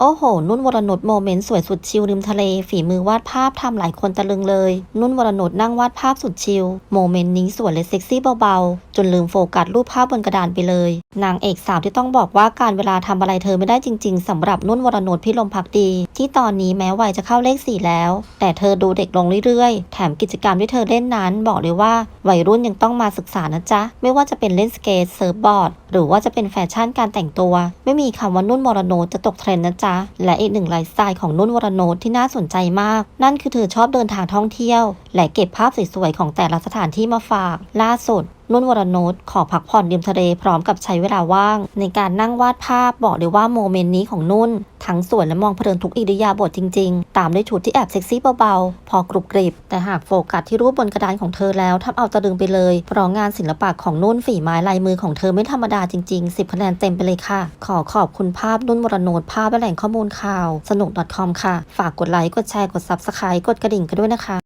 โอ้โห นุ่นวรนุชโมเมนต์สวยสุดชิลริมทะเล ฝีมือวาดภาพทำหลายคนตะลึงเลย นุ่นวรนุชนั่งวาดภาพสุดชิลโมเมนต์นี้สวยและเซ็กซี่เบาๆ จนลืมโฟกัสรูปภาพบนกระดานไปเลย นางเอกสาวที่ต้องบอกว่าการเวลาทำอะไรเธอไม่ได้จริงๆสำหรับนุ่นวรนุชพิลมพักดี ที่ตอนนี้แม้วัยจะเข้าเลขสี่แล้ว แต่เธอดูเด็กลงเรื่อยๆ แถมกิจกรรมที่เธอเล่นนั้น บอกเลยว่าวัยรุ่นยังต้องมาศึกษานะจ๊ะ ไม่ว่าจะเป็นเล่นสเกตเซิร์ฟบอร์ด หรือว่าจะเป็นแฟชั่นการแต่งตัว ไม่มีคำว่านุ่นวรโนจะตกเทรนด์นะจ๊ะ และอีกหนึ่งไลฟ์สไตล์ของนุ่นวรโนที่น่าสนใจมาก นั่นคือเธอชอบเดินทางท่องเที่ยว และเก็บภาพสวยๆของแต่ละสถานที่มาฝาก ล่าสุดนุ่นวรนุชขอพักผ่อนริมทะเลพร้อมกับใช้เวลาว่าง ในการนั่งวาดภาพบอกเลยว่าโมเมนต์นี้ของนุ่น ทั้งสวยและมองเพลินทุกอิริยาบถจริง ๆ ตามด้วยชุดที่แอบเซ็กซี่เบาๆ พอกรุบกริบ แต่หากโฟกัสที่รูปบนกระดานของเธอแล้วทำเอาตะลึงไปเลยเพราะงานศิลปะของนุ่นฝีไม้ลายมือของเธอไม่ธรรมดาจริง ๆ 10 คะแนนเต็มไปเลยค่ะ ขอขอบคุณภาพนุ่นมรนุชภาพและแหล่งข้อมูลข่าว สนุก .com ค่ะ ฝากกดไลค์กดแชร์กด subscribe กดกระดิ่งกันด้วยนะคะ